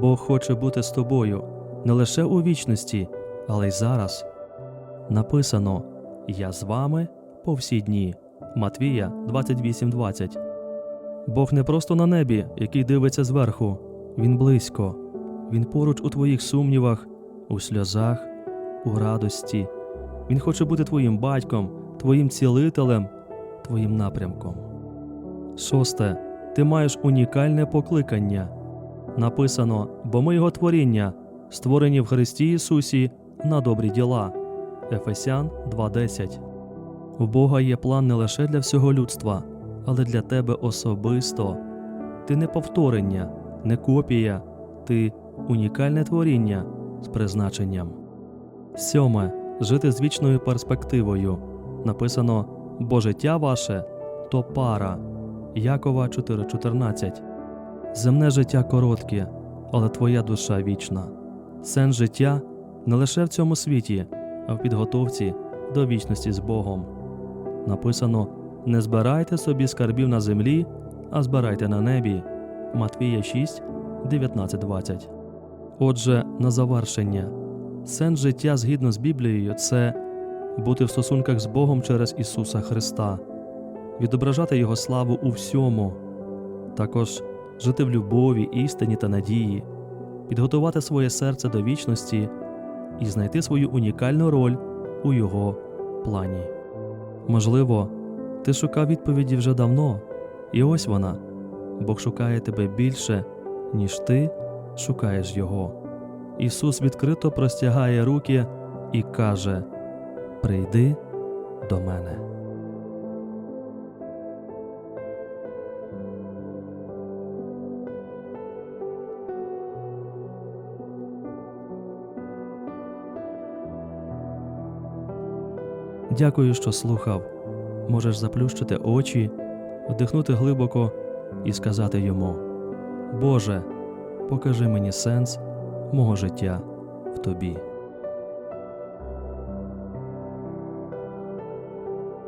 Бог хоче бути з тобою не лише у вічності, але й зараз. Написано Я з вами по всі дні. Матвія 28.20. Бог не просто на небі, який дивиться зверху. Він близько. Він поруч у твоїх сумнівах, у сльозах, у радості. Він хоче бути твоїм батьком, твоїм цілителем, твоїм напрямком. Шосте. Ти маєш унікальне покликання. Написано, бо ми його творіння, створені в Христі Ісусі на добрі діла. Ефесян 2.10. У Бога є план не лише для всього людства, але для тебе особисто. Ти не повторення, не копія, ти унікальне творіння з призначенням. Сьоме. Жити з вічною перспективою. Написано Бо життя ваше то пара. Якова 4.14. Земне життя коротке, але твоя душа вічна. Сенс життя не лише в цьому світі, а в підготовці до вічності з Богом. Написано: Не збирайте собі скарбів на землі, а збирайте на небі. Матвія 6, 19, 20. Отже, на завершення, сенс життя згідно з Біблією це бути в стосунках з Богом через Ісуса Христа, відображати Його славу у всьому, також жити в любові, істині та надії, підготувати своє серце до вічності і знайти свою унікальну роль у Його плані. Можливо, ти шукав відповіді вже давно, і ось вона. Бог шукає тебе більше, ніж ти шукаєш Його. Ісус відкрито простягає руки і каже: Прийди до мене. Дякую, що слухав. Можеш заплющити очі, вдихнути глибоко і сказати йому: Боже, покажи мені сенс мого життя в тобі.